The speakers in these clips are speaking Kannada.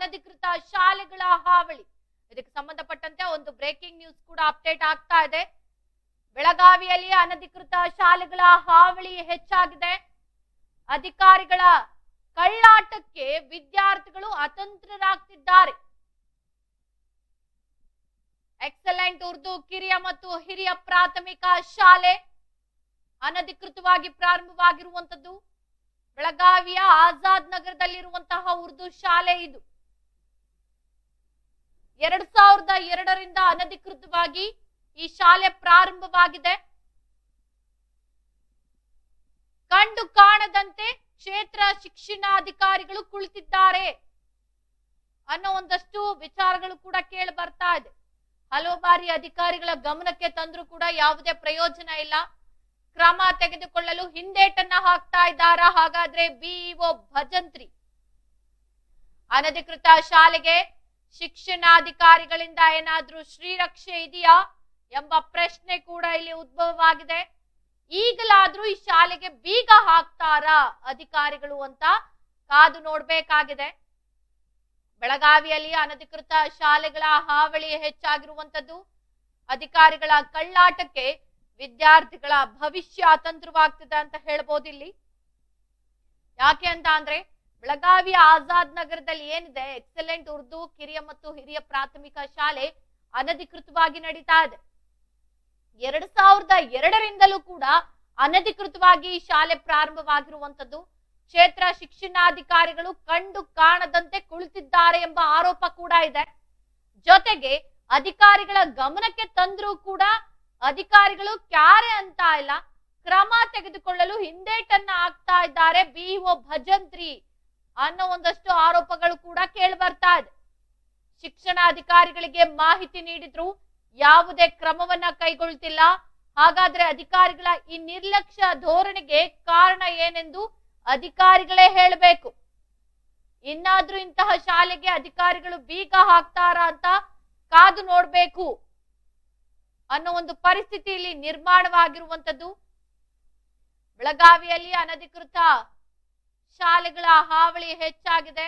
ಅನಧಿಕೃತ ಶಾಲೆಗಳ ಹಾವಳಿ. ಇದಕ್ಕೆ ಸಂಬಂಧಪಟ್ಟಂತೆ ಒಂದು ಬ್ರೇಕಿಂಗ್ ನ್ಯೂಸ್ ಕೂಡ ಅಪ್ಡೇಟ್ ಆಗ್ತಾ ಇದೆ. ಬೆಳಗಾವಿಯಲ್ಲಿ ಅನಧಿಕೃತ ಶಾಲೆಗಳ ಹಾವಳಿ ಹೆಚ್ಚಾಗಿದೆ. ಅಧಿಕಾರಿಗಳ ಕಳ್ಳಾಟಕ್ಕೆ ವಿದ್ಯಾರ್ಥಿಗಳು ಅತಂತ್ರರಾಗ್ತಿದ್ದಾರೆ. ಎಕ್ಸಲೆಂಟ್ ಉರ್ದು, ಕಿರಿಯ ಮತ್ತು ಹಿರಿಯ ಪ್ರಾಥಮಿಕ ಶಾಲೆ ಅನಧಿಕೃತವಾಗಿ ಪ್ರಾರಂಭವಾಗಿರುವಂತದ್ದು ಬೆಳಗಾವಿಯ ಆಜಾದ್ ನಗರದಲ್ಲಿರುವಂತಹ ಉರ್ದು ಶಾಲೆ ಇದು. ಎರಡ್ ಸಾವಿರದ ಎರಡರಿಂದ ಅನಧಿಕೃತವಾಗಿ ಈ ಶಾಲೆ ಪ್ರಾರಂಭವಾಗಿದೆ. ಕಂಡು ಕಾಣದಂತೆ ಕ್ಷೇತ್ರ ಶಿಕ್ಷಣಾಧಿಕಾರಿಗಳು ಕುಳಿತಿದ್ದಾರೆ ಅನ್ನೋ ಒಂದಷ್ಟು ವಿಚಾರಗಳು ಕೂಡ ಕೇಳಿ ಬರ್ತಾ ಇದೆ. ಹಲವು ಬಾರಿ ಅಧಿಕಾರಿಗಳ ಗಮನಕ್ಕೆ ತಂದ್ರೂ ಕೂಡ ಯಾವುದೇ ಪ್ರಯೋಜನ ಇಲ್ಲ. ಕ್ರಮ ತೆಗೆದುಕೊಳ್ಳಲು ಹಿಂದೇಟನ್ನ ಹಾಕ್ತಾ ಇದ್ದಾರಾ? ಹಾಗಾದ್ರೆ ಬಿಇಒ ಭಜಂತ್ರಿ ಅನಧಿಕೃತ ಶಾಲೆಗೆ ಶಿಕ್ಷಣಾಧಿಕಾರಿಗಳಿಂದ ಏನಾದ್ರೂ ಶ್ರೀರಕ್ಷೆ ಇದೆಯಾ ಎಂಬ ಪ್ರಶ್ನೆ ಕೂಡ ಇಲ್ಲಿ ಉದ್ಭವವಾಗಿದೆ. ಈಗಲಾದ್ರೂ ಈ ಶಾಲೆಗೆ ಬೀಗ ಹಾಕ್ತಾರಾ ಅಧಿಕಾರಿಗಳು ಅಂತ ಕಾದು ನೋಡ್ಬೇಕಾಗಿದೆ. ಬೆಳಗಾವಿಯಲ್ಲಿ ಅನಧಿಕೃತ ಶಾಲೆಗಳ ಹಾವಳಿ ಹೆಚ್ಚಾಗಿರುವಂತದ್ದು ಅಧಿಕಾರಿಗಳ ಕಳ್ಳಾಟಕ್ಕೆ ವಿದ್ಯಾರ್ಥಿಗಳ ಭವಿಷ್ಯ ಅತಂತ್ರವಾಗ್ತದೆ ಅಂತ ಹೇಳ್ಬೋದು ಇಲ್ಲಿ. ಯಾಕೆ ಅಂತ ಅಂದ್ರೆ ಬೆಳಗಾವಿಯ ಆಜಾದ್ ನಗರದಲ್ಲಿ ಏನಿದೆ? ಎಕ್ಸಲೆಂಟ್ ಉರ್ದು, ಕಿರಿಯ ಮತ್ತು ಹಿರಿಯ ಪ್ರಾಥಮಿಕ ಶಾಲೆ ಅನಧಿಕೃತವಾಗಿ ನಡೀತಾ ಇದೆ. ಎರಡ್ ಸಾವಿರದ ಎರಡರಿಂದಲೂ ಕೂಡ ಅನಧಿಕೃತವಾಗಿ ಶಾಲೆ ಪ್ರಾರಂಭವಾಗಿರುವಂತದ್ದು ಕ್ಷೇತ್ರ ಶಿಕ್ಷಣಾಧಿಕಾರಿಗಳು ಕಂಡು ಕಾಣದಂತೆ ಕುಳಿತಿದ್ದಾರೆ ಎಂಬ ಆರೋಪ ಕೂಡ ಇದೆ. ಜೊತೆಗೆ ಅಧಿಕಾರಿಗಳ ಗಮನಕ್ಕೆ ತಂದ್ರೂ ಕೂಡ ಅಧಿಕಾರಿಗಳು ಕ್ಯಾರೆ ಅಂತ ಇಲ್ಲ, ಕ್ರಮ ತೆಗೆದುಕೊಳ್ಳಲು ಹಿಂದೇಟನ್ನ ಹಾಕ್ತಾ ಇದ್ದಾರೆ ಬಿಇಒ ಭಜಂತ್ರಿ. ಅನ್ನೋ ಒಂದಷ್ಟು ಆರೋಪಗಳು ಕೂಡ ಕೇಳಿ ಬರ್ತಾ ಇದೆ. ಶಿಕ್ಷಣಾಧಿಕಾರಿಗಳಿಗೆ ಮಾಹಿತಿ ನೀಡಿದ್ರು ಯಾವುದೇ ಕ್ರಮವನ್ನ ಕೈಗೊಳ್ತಿಲ್ಲ. ಹಾಗಾದ್ರೆ ಅಧಿಕಾರಿಗಳ ಈ ನಿರ್ಲಕ್ಷ್ಯ ಧೋರಣೆಗೆ ಕಾರಣ ಏನೆಂದು ಅಧಿಕಾರಿಗಳೇ ಹೇಳಬೇಕು. ಇನ್ನಾದ್ರೂ ಇಂತಹ ಶಾಲೆಗೆ ಅಧಿಕಾರಿಗಳು ಬೀಗ ಹಾಕ್ತಾರ ಅಂತ ಕಾದು ನೋಡ್ಬೇಕು. ಅನ್ನೋ ಒಂದು ಪರಿಸ್ಥಿತಿ ಇಲ್ಲಿ ನಿರ್ಮಾಣವಾಗಿರುವಂತದ್ದು ಬೆಳಗಾವಿಯಲ್ಲಿ ಅನಧಿಕೃತ ಶಾಲೆಗಳ ಹಾವಳಿ ಹೆಚ್ಚಾಗಿದೆ.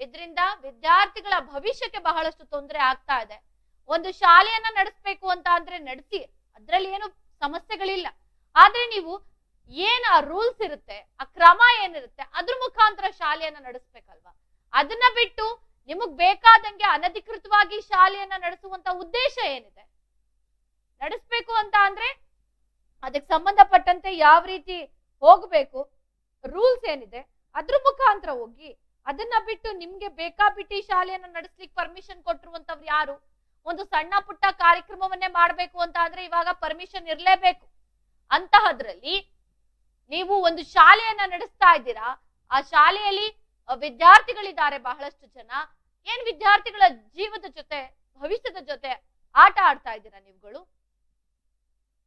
ಇದರಿಂದ ವಿದ್ಯಾರ್ಥಿಗಳ ಭವಿಷ್ಯಕ್ಕೆ ಬಹಳಷ್ಟು ತೊಂದರೆ ಆಗ್ತಾ ಇದೆ. ಒಂದು ಶಾಲೆಯನ್ನ ನಡೆಸಬೇಕು ಅಂತ ಅಂದ್ರೆ ನಡೆಸಿ, ಅದ್ರಲ್ಲಿ ಏನು ಸಮಸ್ಯೆಗಳಿಲ್ಲ. ಆದ್ರೆ ನೀವು ಏನ್ ಆ ರೂಲ್ಸ್ ಇರುತ್ತೆ, ಆ ಕ್ರಮ ಏನಿರುತ್ತೆ, ಅದ್ರ ಮುಖಾಂತರ ಶಾಲೆಯನ್ನ ನಡೆಸ್ಬೇಕಲ್ವಾ? ಅದನ್ನ ಬಿಟ್ಟು ನಿಮಗ್ ಬೇಕಾದಂಗೆ ಅನಧಿಕೃತವಾಗಿ ಶಾಲೆಯನ್ನ ನಡೆಸುವಂತ ಉದ್ದೇಶ ಏನಿದೆ? ನಡೆಸ್ಬೇಕು ಅಂತ ಅಂದ್ರೆ ಅದಕ್ಕೆ ಸಂಬಂಧಪಟ್ಟಂತೆ ಯಾವ ರೀತಿ ಹೋಗ್ಬೇಕು ರೂಲ್ಸ್ ಏನಿದೆ? ಅದ್ರ ಮುಖಾಂತರ ಹೋಗಿ ಅದನ್ನ ಬಿಟ್ಟು ನಿಮ್ಗೆ ಬೇಕಾಬಿಟ್ಟಿ ಶಾಲೆಯನ್ನ ನಡೆಸ್ಲಿಕ್ಕೆ ಪರ್ಮಿಷನ್ ಕೊಟ್ಟಿರುವಂತವ್ರು ಯಾರು? ಒಂದು ಸಣ್ಣ ಪುಟ್ಟ ಕಾರ್ಯಕ್ರಮವನ್ನೇ ಮಾಡ್ಬೇಕು ಅಂತ ಆದ್ರೆ ಇವಾಗ ಪರ್ಮಿಷನ್ ಇರ್ಲೇಬೇಕು. ಅಂತಹದ್ರಲ್ಲಿ ನೀವು ಒಂದು ಶಾಲೆಯನ್ನ ನಡೆಸ್ತಾ ಇದ್ದೀರಾ? ಆ ಶಾಲೆಯಲ್ಲಿ ವಿದ್ಯಾರ್ಥಿಗಳಿದ್ದಾರೆ ಬಹಳಷ್ಟು ಜನ. ಏನ್ ವಿದ್ಯಾರ್ಥಿಗಳ ಜೀವದ ಜೊತೆ, ಭವಿಷ್ಯದ ಜೊತೆ ಆಟ ಆಡ್ತಾ ಇದ್ದೀರಾ ನೀವುಗಳು?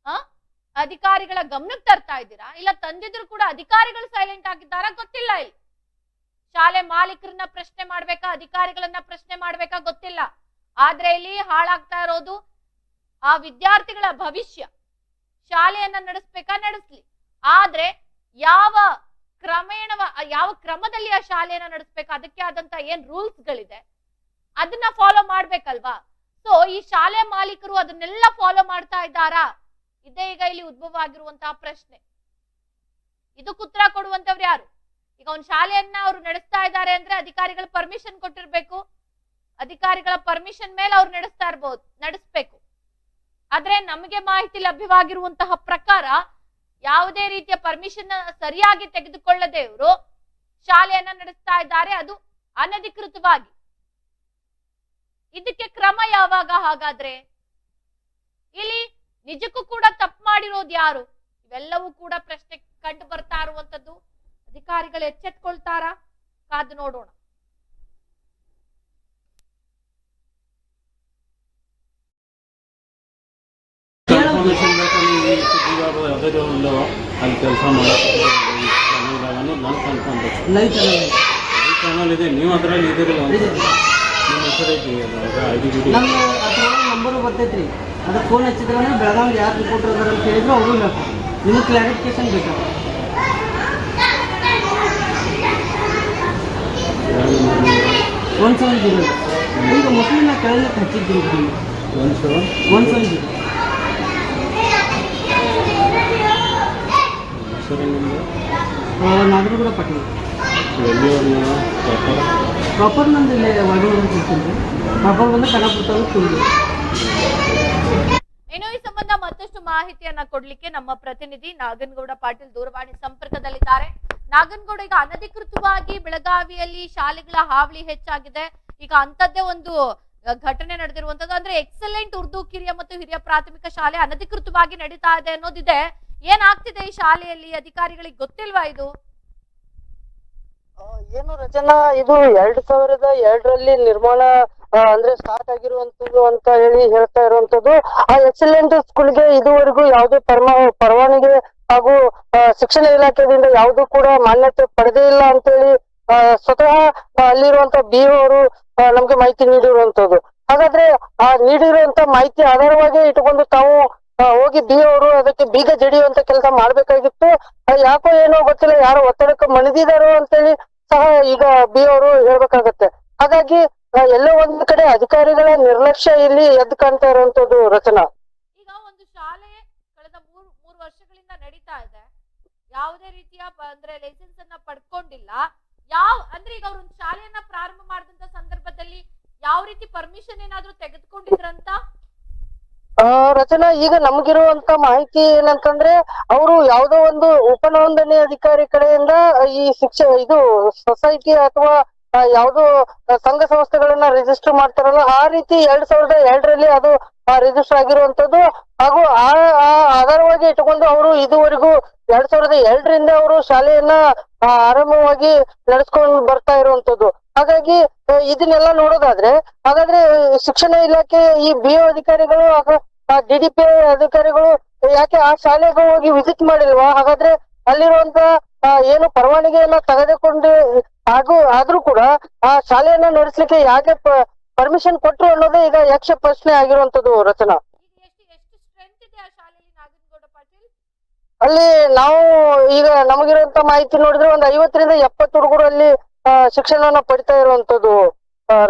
ಆ? ಅಧಿಕಾರಿಗಳ ಗಮನಕ್ಕೆ ತರ್ತಾ ಇದ್ದೀರಾ? ಇಲ್ಲ ತಂದಿದ್ರು ಕೂಡ ಅಧಿಕಾರಿಗಳು ಸೈಲೆಂಟ್ ಆಗಿದ್ದಾರಾ? ಗೊತ್ತಿಲ್ಲ ಇಲ್ಲಿ. ಶಾಲೆ ಮಾಲೀಕರನ್ನ ಪ್ರಶ್ನೆ ಮಾಡ್ಬೇಕಾ? ಅಧಿಕಾರಿಗಳನ್ನ ಪ್ರಶ್ನೆ ಮಾಡ್ಬೇಕಾ? ಗೊತ್ತಿಲ್ಲ. ಆದ್ರೆ ಇಲ್ಲಿ ಹಾಳಾಗ್ತಾ ಇರೋದು ಆ ವಿದ್ಯಾರ್ಥಿಗಳ ಭವಿಷ್ಯ. ಶಾಲೆಯನ್ನ ನಡೆಸ್ಬೇಕಾ? ನಡೆಸ್ಲಿ. ಆದ್ರೆ ಯಾವ ಕ್ರಮೇಣ ಯಾವ ಕ್ರಮದಲ್ಲಿ ಆ ಶಾಲೆಯನ್ನ ನಡೆಸ್ಬೇಕು? ಅದಕ್ಕೆ ಆದಂತ ಏನ್ ರೂಲ್ಸ್ ಗಳಿದೆ ಅದನ್ನ ಫಾಲೋ ಮಾಡ್ಬೇಕಲ್ವಾ? ಸೊ ಈ ಶಾಲೆ ಮಾಲೀಕರು ಅದನ್ನೆಲ್ಲ ಫಾಲೋ ಮಾಡ್ತಾ ಇದ್ದಾರಾ? ಇದೇ ಈಗ ಇಲ್ಲಿ ಉದ್ಭವ ಆಗಿರುವಂತಹ ಪ್ರಶ್ನೆ. ಇದಕ್ಕೆ ಉತ್ತರ ಕೊಡುವಂತವ್ರು ಯಾರು? ಈಗ ಒಂದು ಶಾಲೆಯನ್ನ ಅವ್ರು ನಡೆಸ್ತಾ ಇದ್ದಾರೆ ಅಂದ್ರೆ ಅಧಿಕಾರಿಗಳ ಪರ್ಮಿಷನ್ ಕೊಟ್ಟಿರ್ಬೇಕು. ಅಧಿಕಾರಿಗಳ ಪರ್ಮಿಷನ್ ಮೇಲೆ ಅವ್ರು ನಡೆಸ್ತಾ ಇರ್ಬೋದು, ನಡೆಸ್ಬೇಕು. ಆದ್ರೆ ನಮಗೆ ಮಾಹಿತಿ ಲಭ್ಯವಾಗಿರುವಂತಹ ಪ್ರಕಾರ ಯಾವುದೇ ರೀತಿಯ ಪರ್ಮಿಷನ್ ಸರಿಯಾಗಿ ತೆಗೆದುಕೊಳ್ಳದೆ ಇವರು ಶಾಲೆಯನ್ನ ನಡೆಸ್ತಾ ಇದ್ದಾರೆ, ಅದು ಅನಧಿಕೃತವಾಗಿ. ಇದಕ್ಕೆ ಕ್ರಮ ಯಾವಾಗ ಹಾಗಾದ್ರೆ? ಇಲ್ಲಿ ನಿಜಕ್ಕೂ ಕೂಡ ತಪ್ಪು ಮಾಡಿರೋದು ಯಾರು? ಇವೆಲ್ಲವೂ ಕೂಡ ಪ್ರಶ್ನೆ ಕಂಡು ಬರ್ತಾ ಇರುವಂತದ್ದು. ಅಧಿಕಾರಿಗಳು ಎಚ್ಚೆತ್ಕೊಳ್ತಾರಾ? ಕಾದು ನೋಡೋಣ. ಅಲ್ಲಿ ಕೆಲಸ ಮಾಡೋದು ನಾನು ಲೈವ್ ಚಾನಲ್ ಚಾನಲ್ ಇದೆ. ನೀವು ಅದರಲ್ಲಿ ಇದ್ದೀರಲ್ಲ ಅಂತ. ನಿಮ್ಮ ಹೆಸರು ಐತಿ ಐ ಡಿ ಬಿ ಡಿ ನಮ್ಮ ನಂಬರು ಬರ್ತೈತ್ರಿ. ಅದಕ್ಕೆ ಫೋನ್ ಹಚ್ಚಿದ್ರೆ ಬೆಳಗಾವಿ ಯಾರು ರಿಪೋರ್ಟರ್ ಅದಾರ ಅಂತ ಹೇಳಿದ್ರು ಅವರು ಬೇಕು ನಿಮಗೆ ಕ್ಲಾರಿಫಿಕೇಶನ್ ಬೇಕಾ ಒನ್ ಸೆವೆನ್ ಜೀರೋ ಈಗ ಮೋಸ್ಟ್ಲಿ ನಾ ಕೆಳಗೆ ಹಚ್ಚಿದ್ದೀನಿ ನಿಮಗೆ one seven one seven zero ಹೆಸರು ನಿಮ್ಮದು ನಾಗರೂ ಕೂಡ ಪಟ್ಟಿದೆ ಎಲ್ಲಿವರೆಗೂ ಪ್ರಾಪರ್ ಪ್ರಾಪರ್ ನಂದು ಇಲ್ಲೇ ವಾಗೂರು ಅಂತ ಹೇಳ್ತೀನಿ ಪ್ರಾಪರ್ ಬಂದು ಕನಕಪುರ ತಾಲೂಕು ಮಾಹಿತಿಯನ್ನ ಕೊಡ್ಲಿಕ್ಕೆ ನಮ್ಮ ಪ್ರತಿನಿಧಿ ನಾಗನಗೌಡ ಪಾಟೀಲ್ ದೂರವಾಣಿ ಸಂಪರ್ಕದಲ್ಲಿದ್ದಾರೆ. ನಾಗನಗೌಡ ಈಗ ಅನಧಿಕೃತವಾಗಿ ಬೆಳಗಾವಿಯಲ್ಲಿ ಶಾಲೆಗಳ ಹಾವಳಿ ಹೆಚ್ಚಾಗಿದೆ. ಈಗ ಅಂತದ್ದೇ ಒಂದು ಘಟನೆ ನಡೆದಿರುವಂತದ್ದು ಅಂದ್ರೆ ಎಕ್ಸಲೆಂಟ್ ಉರ್ದು, ಕಿರಿಯ ಮತ್ತು ಹಿರಿಯ ಪ್ರಾಥಮಿಕ ಶಾಲೆ ಅನಧಿಕೃತವಾಗಿ ನಡೀತಾ ಇದೆ ಅನ್ನೋದಿದೆ. ಏನಾಗ್ತಿದೆ ಈ ಶಾಲೆಯಲ್ಲಿ? ಅಧಿಕಾರಿಗಳಿಗೆ ಗೊತ್ತಿಲ್ವಾ ಇದು? ಏನು ರಚನಾ, ಇದು ಎರಡ್ ಸಾವಿರದ ಎರಡರಲ್ಲಿ ನಿರ್ಮಾಣ ಅಂದ್ರೆ ಸ್ಟಾರ್ಟ್ ಆಗಿರುವಂತದ್ದು ಅಂತ ಹೇಳಿ ಹೇಳ್ತಾ ಇರುವಂತದ್ದು ಆ ಎಕ್ಸಲೆಂಟ್ ಸ್ಕೂಲ್ಗೆ ಇದುವರೆಗೂ ಯಾವುದೇ ಪರಮ, ಪರವಾನಗಿ ಹಾಗೂ ಶಿಕ್ಷಣ ಇಲಾಖೆಯಿಂದ ಯಾವುದು ಕೂಡ ಮಾನ್ಯತೆ ಪಡೆದೇ ಇಲ್ಲ ಅಂತೇಳಿ ಸ್ವತಃ ಅಲ್ಲಿರುವಂತ ಬಿ ಅವರು ನಮ್ಗೆ ಮಾಹಿತಿ ನೀಡಿರುವಂತದ್ದು ಹಾಗಾದ್ರೆ, ಆ ನೀಡಿರುವಂತ ಮಾಹಿತಿ ಆಧಾರವಾಗಿ ಇಟ್ಟುಕೊಂಡು ತಾವು ಹೋಗಿ ಬಿ ಅವರು ಅದಕ್ಕೆ ಬೀಗ ಜಡಿಯುವಂತ ಕೆಲಸ ಮಾಡ್ಬೇಕಾಗಿತ್ತು. ಯಾಕೋ ಏನೋ ಗೊತ್ತಿಲ್ಲ, ಯಾರು ಒತ್ತಡಕ್ಕೆ ಮಣಿದಿದಾರೋ ಅಂತೇಳಿ ಸಹ ಈಗ ಬಿ ಅವರು ಹೇಳ್ಬೇಕಾಗತ್ತೆ. ಹಾಗಾಗಿ ಎಲ್ಲೋ ಒಂದ್ ಕಡೆ ಅಧಿಕಾರಿಗಳ ನಿರ್ಲಕ್ಷ್ಯ ಇಲ್ಲಿ ಎದ್ದು ಕಾಣ್ತಾ ಇರುವಂತದ್ದು ರಚನಾ. ಈಗ ಒಂದು ಶಾಲೆ ಕಳೆದ ಮೂರ್ ಮೂರು ವರ್ಷಗಳಿಂದ ನಡೀತಾ ಇದೆ. ಯಾವುದೇ ರೀತಿಯ ಅಂದ್ರೆ ಲೈಸೆನ್ಸ್ ಅನ್ನ ಪಡ್ಕೊಂಡಿಲ್ಲ. ಯಾವ ಅಂದ್ರೆ ಈಗ ಅವ್ರು ಒಂದು ಶಾಲೆಯನ್ನ ಪ್ರಾರಂಭ ಮಾಡಿದಂತ ಸಂದರ್ಭದಲ್ಲಿ ಯಾವ ರೀತಿ ಪರ್ಮಿಷನ್ ಏನಾದ್ರೂ ತೆಗೆದುಕೊಂಡಿದ್ರಂತ? ರಚನಾ ಈಗ ನಮ್ಗಿರುವಂತ ಮಾಹಿತಿ ಏನಂತಂದ್ರೆ ಅವರು ಯಾವ್ದೋ ಒಂದು ಉಪನೋಂದಣಿ ಅಧಿಕಾರಿ ಕಡೆಯಿಂದ ಈ ಶಿಕ್ಷೆ ಇದು ಸೊಸೈಟಿ ಅಥವಾ ಯಾವ್ದೋ ಸಂಘ ಸಂಸ್ಥೆಗಳನ್ನ ರಿಜಿಸ್ಟರ್ ಮಾಡ್ತಾರಲ್ಲ, ಆ ರೀತಿ ಎರಡ್ ಸಾವಿರದ ಎರಡರಲ್ಲಿ ಅದು ರಿಜಿಸ್ಟರ್ ಆಗಿರುವಂತದ್ದು ಹಾಗೂ ಆ ಆಧಾರವಾಗಿ ಇಟ್ಟುಕೊಂಡು ಅವರು ಇದುವರೆಗೂ ಎರಡ್ ಸಾವಿರದ ಎರಡರಿಂದ ಅವರು ಶಾಲೆಯನ್ನ ಆರಂಭವಾಗಿ ನಡೆಸ್ಕೊಂಡು ಬರ್ತಾ ಇರುವಂತದ್ದು ಹಾಗಾಗಿ ಇದನ್ನೆಲ್ಲ ನೋಡೋದಾದ್ರೆ, ಹಾಗಾದ್ರೆ, ಶಿಕ್ಷಣ ಇಲಾಖೆ ಈ ಬಿ ಅಧಿಕಾರಿಗಳು ಡಿ ಡಿ ಪಿ ಅಧಿಕಾರಿಗಳು ಯಾಕೆ ಆ ಶಾಲೆಗೆ ಹೋಗಿ ವಿಸಿಟ್ ಮಾಡಿಲ್ವಾ? ಹಾಗಾದ್ರೆ ಅಲ್ಲಿರುವಂತ ಏನು ಪರವಾನಗಿಯನ್ನ ತೆಗೆದುಕೊಂಡು ಹಾಗೂ ಆದ್ರೂ ಕೂಡ ಆ ಶಾಲೆಯನ್ನ ನಡೆಸಲಿಕ್ಕೆ ಯಾಕೆ ಪರ್ಮಿಷನ್ ಕೊಟ್ರು ಅನ್ನೋದೇ ಈಗ ಯಕ್ಷ ಪ್ರಶ್ನೆ ಆಗಿರುವಂತದ್ದು ರಚನಾ. ಅಲ್ಲಿ ನಾವು ಈಗ ನಮಗಿರುವಂತ ಮಾಹಿತಿ ನೋಡಿದ್ರೆ ಒಂದು ಐವತ್ತರಿಂದ ಎಪ್ಪತ್ತು ಹುಡುಗರು ಅಲ್ಲಿ ಶಿಕ್ಷಣವನ್ನ ಪಡಿತಾ ಇರುವಂತದ್ದು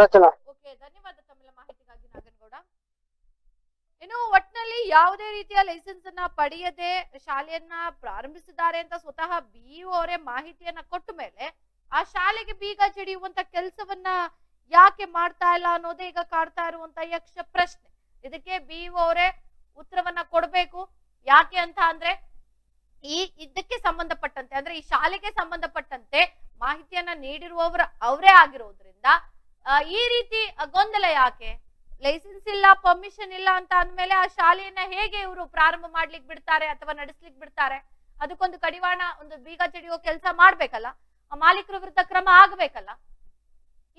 ರಚನಾ ಓಕೆ ಧನ್ಯವಾದ ತಮ್ಮೆಲ್ಲ ಮಾಹಿತಿಗಾಗಿ ನಾಗನಗೌಡ ಇನ್ನು ಒಟ್ಟಿನಲ್ಲಿ ಯಾವುದೇ ರೀತಿಯ ಲೈಸೆನ್ಸ್ ಅನ್ನ ಪಡೆಯದೆ ಶಾಲೆಯನ್ನ ಪ್ರಾರಂಭಿಸಿದ್ದಾರೆ ಅಂತ ಸ್ವತಃ ಬಿಇಒ ಅವರೇ ಮಾಹಿತಿಯನ್ನ ಕೊಟ್ಟ ಮೇಲೆ ಆ ಶಾಲೆಗೆ ಬೀಗ ಜಡಿಯುವಂತ ಕೆಲಸವನ್ನ ಯಾಕೆ ಮಾಡ್ತಾ ಇಲ್ಲ ಅನ್ನೋದೇ ಈಗ ಕಾಡ್ತಾ ಇರುವಂತ ಯಕ್ಷ ಪ್ರಶ್ನೆ. ಇದಕ್ಕೆ ಬಿಇಒ ಅವರೇ ಉತ್ತರವನ್ನ ಕೊಡ್ಬೇಕು. ಯಾಕೆ ಅಂತ ಅಂದ್ರೆ ಈ ಇದಕ್ಕೆ ಸಂಬಂಧಪಟ್ಟಂತೆ, ಅಂದ್ರೆ ಈ ಶಾಲೆಗೆ ಸಂಬಂಧಪಟ್ಟಂತೆ ಮಾಹಿತಿಯನ್ನ ನೀಡಿರುವವರು ಅವರೇ ಆಗಿರೋದ್ರಿಂದ ಈ ರೀತಿ ಗೊಂದಲ ಯಾಕೆ? ಲೈಸೆನ್ಸ್ ಇಲ್ಲ ಪರ್ಮಿಷನ್ ಇಲ್ಲ ಅಂತ ಅಂದ್ಮೇಲೆ ಆ ಶಾಲೆಯನ್ನ ಹೇಗೆ ಇವರು ಪ್ರಾರಂಭ ಮಾಡ್ಲಿಕ್ಕೆ ಬಿಡ್ತಾರೆ ಅಥವಾ ನಡೆಸ್ಲಿಕ್ಕೆ ಬಿಡ್ತಾರೆ? ಅದಕ್ಕೊಂದು ಕಡಿವಾಣ, ಒಂದು ಬೀಗ ಜಡಿಯೋ ಕೆಲಸ ಮಾಡ್ಬೇಕಲ್ಲ? ಆ ಮಾಲೀಕರ ವಿರುದ್ಧ ಕ್ರಮ ಆಗ್ಬೇಕಲ್ಲ?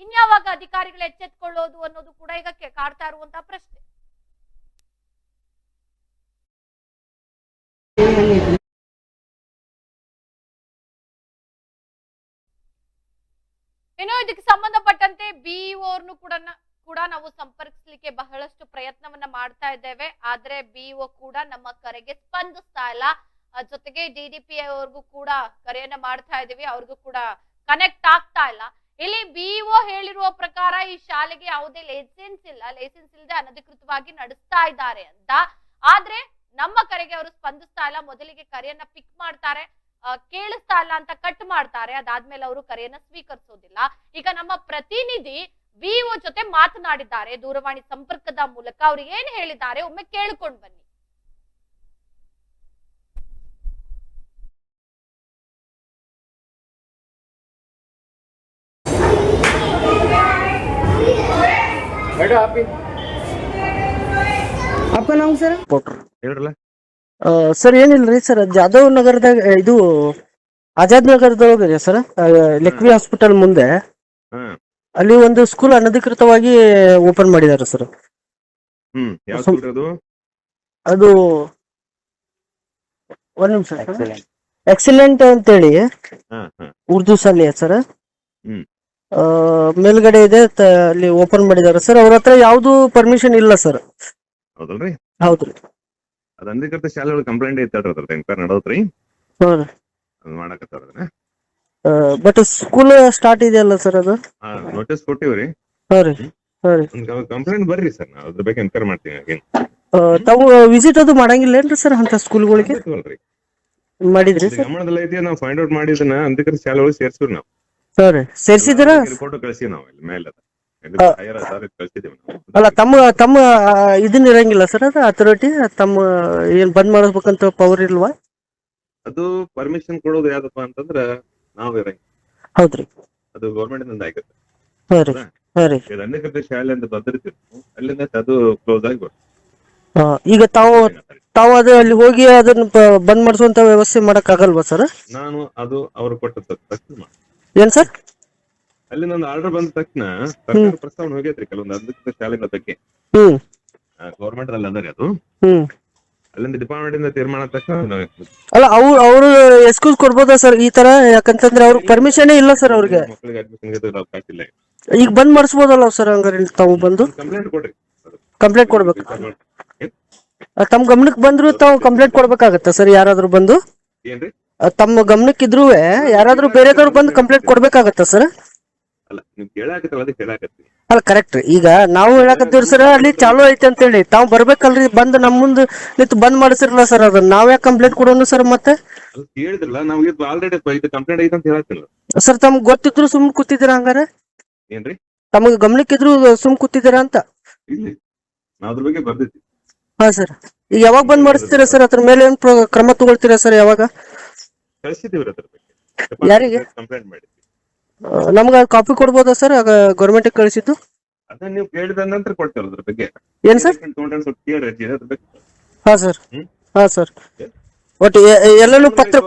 ಇನ್ಯಾವಾಗ ಅಧಿಕಾರಿಗಳು ಎಚ್ಚೆತ್ಕೊಳ್ಳೋದು ಅನ್ನೋದು ಕೂಡ ಈಗ ಕಾಡ್ತಾ ಇರುವಂತ ಪ್ರಶ್ನೆ. ಏನೋ ಇದಕ್ಕೆ ಸಂಬಂಧಪಟ್ಟಂತೆ ಬಿಇಒ ಅವ್ರನ್ನು ಕೂಡ ಕೂಡ ನಾವು ಸಂಪರ್ಕಿಸ್ಲಿಕ್ಕೆ ಬಹಳಷ್ಟು ಪ್ರಯತ್ನವನ್ನ ಮಾಡ್ತಾ ಇದ್ದೇವೆ. ಆದ್ರೆ ಬಿಇಒ ಕೂಡ ನಮ್ಮ ಕರೆಗೆ ಸ್ಪಂದಿಸ್ತಾ ಇಲ್ಲ. ಜೊತೆಗೆ ಪಿ ಅವ್ರಿಗೂ ಕೂಡ ಕರೆಯನ್ನ ಮಾಡ್ತಾ ಇದೀವಿ ಅವ್ರಿಗೂ ಕೂಡ ಕನೆಕ್ಟ್ ಆಗ್ತಾ ಇಲ್ಲ. ಇಲ್ಲಿ ಬಿಇಒ ಹೇಳಿರುವ ಪ್ರಕಾರ ಈ ಶಾಲೆಗೆ ಯಾವುದೇ ಲೈಸೆನ್ಸ್ ಇಲ್ಲ. ಲೈಸೆನ್ಸ್ ಇಲ್ಲದೆ ಅನಧಿಕೃತವಾಗಿ ನಡೆಸ್ತಾ ಇದ್ದಾರೆ ಅಂತ. ಆದ್ರೆ ನಮ್ಮ ಕರೆಗೆ ಅವರು ಸ್ಪಂದಿಸ್ತಾ ಇಲ್ಲ. ಮೊದಲಿಗೆ ಕರೆಯನ್ನ ಪಿಕ್ ಮಾಡ್ತಾರೆ. ಕೇಳಿಸ್ತಾ ಇಲ್ಲ ಅಂತ ಕಟ್ ಮಾಡ್ತಾರೆ. ಅದಾದ್ಮೇಲೆ ಅವರು ಕರೆಯನ್ನ ಸ್ವೀಕರಿಸೋದಿಲ್ಲ. ಈಗ ನಮ್ಮ ಪ್ರತಿನಿಧಿ ವಿಒ ಜೊತೆ ಮಾತನಾಡಿದ್ದಾರೆ. ದೂರವಾಣಿ ಸಂಪರ್ಕದ ಮೂಲಕ ಅವರು ಏನ್ ಹೇಳಿದ್ದಾರೆ ಒಮ್ಮೆ ಕೇಳಿಕೊಂಡು ಬನ್ನಿ. ಅಪ್ಪ ನಾವು ಸರ್? ಹೇಳ್ರಲ್ಲ? ಸರ್ ಏನಿಲ್ರಿ ಸರ್? ಜಾಧವ್ ನಗರದಾಗ ಇದು ಆಜಾದ್ ನಗರದೊಳಗೆ ಸರ್? ಲಕ್ವಿ ಹಾಸ್ಪಿಟಲ್ ಮುಂದೆ. ಹ್ಮ್. ಅಲ್ಲಿ ಒಂದು ಸ್ಕೂಲ್ ಅನಧಿಕೃತವಾಗಿ ಓಪನ್ ಮಾಡಿದ್ದಾರೆ ಸರ್ ಹ್ಮ್ ಯಾವ ಸ್ಕೂಲ್ ಅದು? ಅದು ಒಂದ್ ನಿಮಿಷ ಎಕ್ಸಲೆಂಟ್ ಅಂತೇಳಿ ಹಾ ಹಾ. ಉರ್ದು ಶಾಲೆ ಸರ್ ಹ್ಮ್. ಮೇಲ್ಗಡೆ ಇದೆ ಅಲ್ಲಿ ಓಪನ್ ಮಾಡಿದ್ದಾರೆ ಸರ್ ಅವ್ರ ಹತ್ರ ಯಾವ್ದು ಪರ್ಮಿಷನ್ ಇಲ್ಲ ಸರ್ ಹೌದಲ್ರಿ? ಹೌದ್ರಿ ಅದ್ ಅನಧಿಕೃತ ಶಾಲೆಗಳು ಕಂಪ್ಲೇಂಟ್ ಐತೆ ಅದ್ರ ಎಂಕ್ವೈರಿ ನಡೋದ್ರಿ ಹೌದು. ಅದ್ ಮಾಡಕತ್ತಾರ ಅದನ್ನ? ಬಟ್ ಸ್ಕೂಲ್ ಸ್ಟಾರ್ಟ್ ಇದೆಯಲ್ಲ ಸರ್ ಅದು? ನೋಟಿಸ್ ಕೊಟ್ಟಿವ್ರಿ. ಹಾ ರೀ ಹಾ ರೀ ಒಂದು ಕಂಪ್ಲೇಂಟ್ ಬರ್ರಿ ಸರ್ ನಾವು ಅದ್ರ ಬಗ್ಗೆ ಎನ್ಕ್ವೈರ್. ಆ, ತಾವು ವಿಸಿಟ್ ಅದು ಮಾಡಂಗಿಲ್ಲೇನ್ರಿ ಸರ್ ಅಂತ ಸ್ಕೂಲ್ಗಳಿಗೆ ಗೊತ್ತಲ್ರಿ? ಮಾಡಿದ್ರಿ ಸರ್ ಗಮನದಲ್ಲಿ ಐತಿ ನಾವು ಫೈಂಡ್ ಔಟ್ ಮಾಡಿದನ್ನ ಅಂದಕ್ಕೆ ಶಾಲೆಗಳು ಸೇರ್ಸಿವ್ರಿ ನಾವು. ಸರ್ ಸೇರ್ಸಿದ್ರ ರಿಪೋರ್ಟ್ ಕಳಿಸಿ ನಾವು ಇಲ್ಲಿ ಮೇಲೆ ಅಲ್ಲ ತಮ್ಮ ತಮ್ಮ ಇದನ್ನ ಇರಂಗಿಲ್ಲ ಸರ್ ಅದು ಅಥಾರಿಟಿ ತಮ್ಮ ಏನ್ ಬಂದ್ ಮಾಡಬೇಕಂತ ಪವರ್ ಇಲ್ವಾ? ಅದು ಪರ್ಮಿಷನ್ ಕೊಡೋದು ಯಾವ್ದಪ್ಪ ಅಂತಂದ್ರ ನಾವು ಇರಂಗಿಲ್ಲ ಹೌದ್ರಿ. ಅದು ಗೌರ್ಮೆಂಟ್ ಇಂದ ಆಗಿರುತ್ತೆ ಹಾ ಸರಿ. ರೀ ಅನ್ಯಕೃತ ಶಾಲೆ ಅಂತ ಬಂದಿರ್ತೀವಿ ಅಲ್ಲಿಂದ ಅದು ಕ್ಲೋಸ್ ಆಗಿ ಬರುತ್ತೆ. ಹಾ, ಈಗ ತಾವು ತಾವು ಅದು ಅಲ್ಲಿ ಹೋಗಿ ಅದನ್ನ ಬಂದ್ ಮಾಡಿಸುವಂತ ವ್ಯವಸ್ಥೆ ಮಾಡಕ್ ಆಗಲ್ವಾ ಸರ್? ನಾನು ಅದು ಅವ್ರು ಕೊಟ್ಟ ತಕ್ಷಣ. ಮಾಡಿ ಏನ್ ಸರ್? ಅಲ್ಲಿ ನನ್ನ ಆರ್ಡರ್ ಬಂದ ತಕ್ಷಣ ಸರ್ಕಾರ ಪ್ರಸ್ತಾವನೆ ಹೋಗೈತ್ರಿ ಕೆಲವೊಂದು ಅದಕ್ಕೆ ಶಾಲೆಗಳ ಬಗ್ಗೆ. ಹ್ಮ್. ಗೌರ್ಮೆಂಟ್ ಅಲ್ಲಿ ಅದರಿ ಅದು. ಹ್ಮ್. ಅಲ್ಲಿಂದ ಡಿಪಾರ್ಟ್ಮೆಂಟ್ ಇಂದ ತೀರ್ಮಾನ ಆದ ತಕ್ಷಣ ನಾವು ಅಲ್ಲ ಅವ್ರು ಅವರು ಎಕ್ಸ್ಕ್ಯೂಸ್ ಕೊಡ್ಬೋದಾ ಸರ್ ಈ ತರ? ಯಾಕಂತಂದ್ರೆ ಅವ್ರಿಗೆ ಪರ್ಮಿಷನ್ ಇಲ್ಲ ಸರ್ ಅವ್ರಿಗೆ. ಅಡ್ಮಿಷನ್ ಅವಕಾಶ ಇಲ್ಲ ಈಗ. ಬಂದ್ ಮಾಡಿಸ್ಬೋದಲ್ಲ ಸರ್ ಹಂಗಾರೆ ತಾವು ಬಂದು? ಕಂಪ್ಲೇಂಟ್ ಕೊಡ್ರಿ. ಕಂಪ್ಲೇಂಟ್ ಕೊಡ್ಬೇಕು? ಆ, ತಮ್ಮ ಗಮನಕ್ಕೆ ಬಂದ್ರು ತಾವು ಕಂಪ್ಲೇಂಟ್ ಕೊಡ್ಬೇಕಾಗತ್ತಾ ಸರ್ ಯಾರಾದ್ರೂ ಬಂದು? ಏನ್ರಿ? ಆ, ತಮ್ಮ ಗಮನಕ್ಕೆ ಇದ್ರು ಯಾರಾದ್ರೂ ಬೇರೆದವ್ರು ಬಂದು ಕಂಪ್ಲೇಂಟ್ ಕೊಡ್ಬೇಕಾಗತ್ತಾ ಸರ್ ಅಲ್ಲ ನೀವು ಕೇಳಾಕತ್ತಲ್ಲ ಅದಕ್ಕೆ ಹೇಳಾಕತ್ತೀನಿ ಅಲ್ಲ ಕರೆಕ್ಟ್ ಈಗ ನಾವು ಹೇಳಕತ್ತೀವಿ ಸರ್ ಅಲ್ಲಿ ಚಾಲು ಐತೆ ಅಂತ ಹೇಳಿ ತಾವು ಬರ್ಬೇಕಲ್ರಿ ಬಂದು ನಮ್ಮ ಮುಂದೆ ನಿಂತು ಬಂದ್ ಮಾಡಿಸಿರಲ್ಲ ಸರ್ ಅದನ್ನ ನಾವ್ ಯಾಕೆ ಕಂಪ್ಲೇಂಟ್ ಕೊಡೋಣ ಸರ್ ಮತ್ತೆ? ಅದು ಕೇಳಿದ್ರಲ್ಲ ನಮ್ಗೆ ಆಲ್ರೆಡಿ ಇದು ಕಂಪ್ಲೇಂಟ್ ಐತೆ ಅಂತ ಹೇಳತ್ತಿಲ್ಲ ಸರ್ ತಮ್ಗೆ ಗೊತ್ತಿದ್ರು ಸುಮ್ ಕೂತಿದ್ದೀರಾ ಹಂಗಾರೆ? ಏನ್ರಿ? ತಮಗೆ ಗಮನಕ್ಕಿದ್ರು ಸುಮ್ ಕೂತಿದ್ದೀರಾ ಅಂತ? ಇಲ್ಲಿ ನಾವ್ ಅದ್ರ ಬಗ್ಗೆ ಬರ್ದಿದ್ವಿ. ಹಾ ಸರ್. ಈಗ ಯಾವಾಗ ಬಂದ್ ಮಾಡಿಸ್ತೀರಾ ಸರ್? ಅದ್ರ ಮೇಲೆ ಏನ್ ಪ್ರ- ಕ್ರಮ ತಗೊಳ್ತೀರಾ ಸರ್ ಯಾವಾಗ? ಕಳ್ಸಿದೀವಿ ಅದ್ರ ಯಾರಿಗೆ? ಬಗ್ಗೆ ಕಂಪ್ಲೇಂಟ್ ಮಾಡಿದ್ವಿ. ನಮ್ಗೆ ಕಾಪಿ ಕೊಡ್ಬೋದಾ ಸರ್? ಗೌರ್ಮೆಂಟ್ ಕಳಿಸಿದ್ದು? ಅದನ್ನ ನೀವು ಕೇಳಿದ ನಂತರ ಕೊಡ್ತೇವೆ ಅದ್ರ ಬಗ್ಗೆ. ಏನ್ ಸರ್? ಸ್ವಲ್ಪ ಕೇಳ್ರಿ ಅಜ್ಜಿ, ಅದ್ರ ಬಗ್ಗೆ. ಹಾ ಸರ್. ಹಾ ಸರ್. ಒಟ್ಟು ಎಲ್ಲೆಲ್ಲೂ ಎಲ್ಲಾನು ಪತ್ರ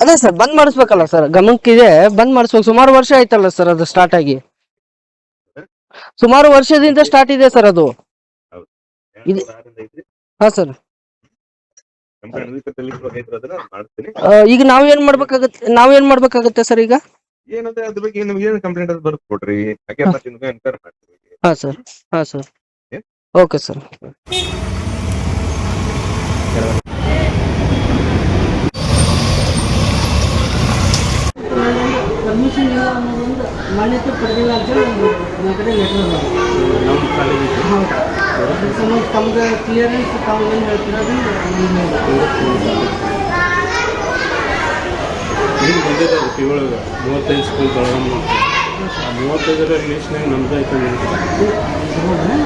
ಅದೇ ಸರ್ ಬಂದ್ ಮಾಡಿಸ್ಬೇಕಲ್ಲ ಸರ್. ಗಮನಕ್ಕಿದೆ ಬಂದ್ ಮಾಡಿಸ್ಬೇಕು. ಸುಮಾರು ವರ್ಷ ಆಯ್ತಲ್ಲ ಸರ್ ಅದು ಸ್ಟಾರ್ಟ್ ಆಗಿ. ಸುಮಾರು ವರ್ಷದಿಂದ ಸ್ಟಾರ್ಟ್ ಇದೆ ಸರ್ ಅದು. ಇದು- ಹಾ ಸರ್. ಅದನ್ನ ಮಾಡ್ತೀನಿ. ಈಗ ನಾವ್ ಏನ್ ಮಾಡ್ಬೇಕಾಗತ್ತೆ ನಾವ್ ಏನ್ ಮಾಡ್ಬೇಕಾಗತ್ತೆ ಸರ್ ಈಗ? ಏನಂದ್ರೆ ಅದ್ರ ಬಗ್ಗೆ ನಿಮ್ಗೆ ಏನು ಕಂಪ್ಲೇಂಟ್ ಅದು ಬರ್ದು ಕೊಡ್ರಿ. ಯಾಕೆ ಹಾ. ಮತ್ತೆ ನಿಮ್ಗೆ ಎನ್ಕ್ವೈರ್ ಮಾಡ್ತೀವಿ. ಹಾ ಸರ್ ಹಾ ಸರ್. ಏನ್? Okay sir. ಪರ್ಮಿಷನ್ ಇಲ್ಲ ಅನ್ನೋದೊಂದು ಮಾನ್ಯತೆ ಪಡೆದಿಲ್ಲ ಅಂತ ನಮ್ಮ ಕಡೆ ಲೆಟರ್ ನಮ್ಮ ಸಂಬಂಧ ತಮ್ಗೆ ಕ್ಲಿಯರೆನ್ಸ್ ತಾವು ಏನು ಹೇಳ್ತೀರಾ ಈಗ ಬಂದಿದೆ ಒಳಗೆ ಮೂವತ್ತೈದು ಸ್ಕೂಲ್ ಬೆಳಗಾವಿ ಆ ಮೂವತ್ತೈದರ ಲಿಸ್ಟ್ನಾಗ ನಮ್ದು ಐತೆ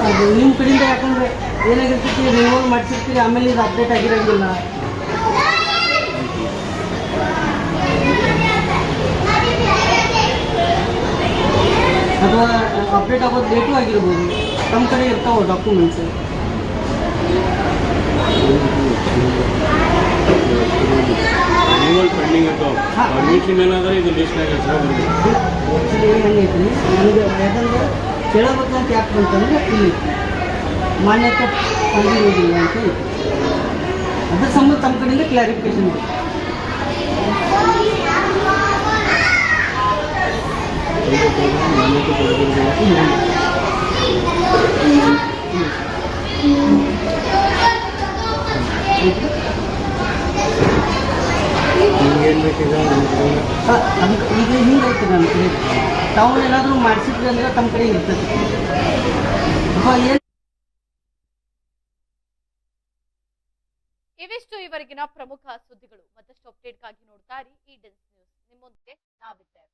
ಅದು ನಿಮ್ಮ ಕಡೆಯಿಂದ ಯಾಕಂದ್ರೆ ಏನಾಗಿರ್ತೈತಿ ನೀವು ಮಾಡ್ಸಿರ್ತೀರಿ ಆಮೇಲೆ ಇದು ಅಪ್ಡೇಟ್ ಆಗಿರಂಗಿಲ್ಲ ಅಥವಾ ಅಪ್ಡೇಟ್ ಆಗೋದು ಲೇಟು ಆಗಿರ್ಬೋದು. ನಮ್ಮ ಕಡೆ ಇರ್ತಾವೆ ಡಾಕ್ಯುಮೆಂಟ್ಸ್ ರಿನಿವಲ್ ಪೆಂಡಿಂಗ್ ಇರ್ತಾವೆ ಪರ್ಮಿಷನ್ ಏನಾದ್ರೆ ಇದು ಲಿಸ್ಟ್ನಾಗ ಹೆಸರು ಬರಬೇಕು ಆ್ಯಕ್ಚುಲಿ ಹೆಂಗೈತಿ ನನಗೆ ಯಾಕಂದ್ರೆ ಕೇಳಬೇಕು ಅಂತ ಯಾಕೆ ಬಂತಂದ್ರೆ ಇಲ್ಲಿ ಮಾನ್ಯತೆ ಪಡೆದಿರೋದಿಲ್ಲ ಅಂತ ಅದ್ರ ಸಂಬಂಧ ತಮ್ಮ ಕಡೆಯಿಂದ ಕ್ಲಾರಿಫಿಕೇಶನ್ ಮಾನ್ಯತೆ ನಮ್ಗೆ ಈಗ ಹಿಂಗೈತೆ ನಮ್ಮ ಕಡೆ ತಾವು ಏನಾದರೂ ಮಾಡಿಸಿದ್ವಿ ಅಂದ್ರೆ ತಮ್ಮ ಕಡೆ ಇರ್ತದೆ ಇವಿಷ್ಟು ಇವರೆಗಿನ ಪ್ರಮುಖ ಸುದ್ದಿಗಳು. ಮತ್ತಷ್ಟು ಅಪ್ಡೇಟ್ಗಾಗಿ ನೋಡ್ತಾ ಇರಿ ಈ ಡೆನ್ಸ್ ನ್ಯೂಸ್ ನಿಮ್ಮೊಂದಿಗೆ ನಾವಿದ್ದೇವೆ.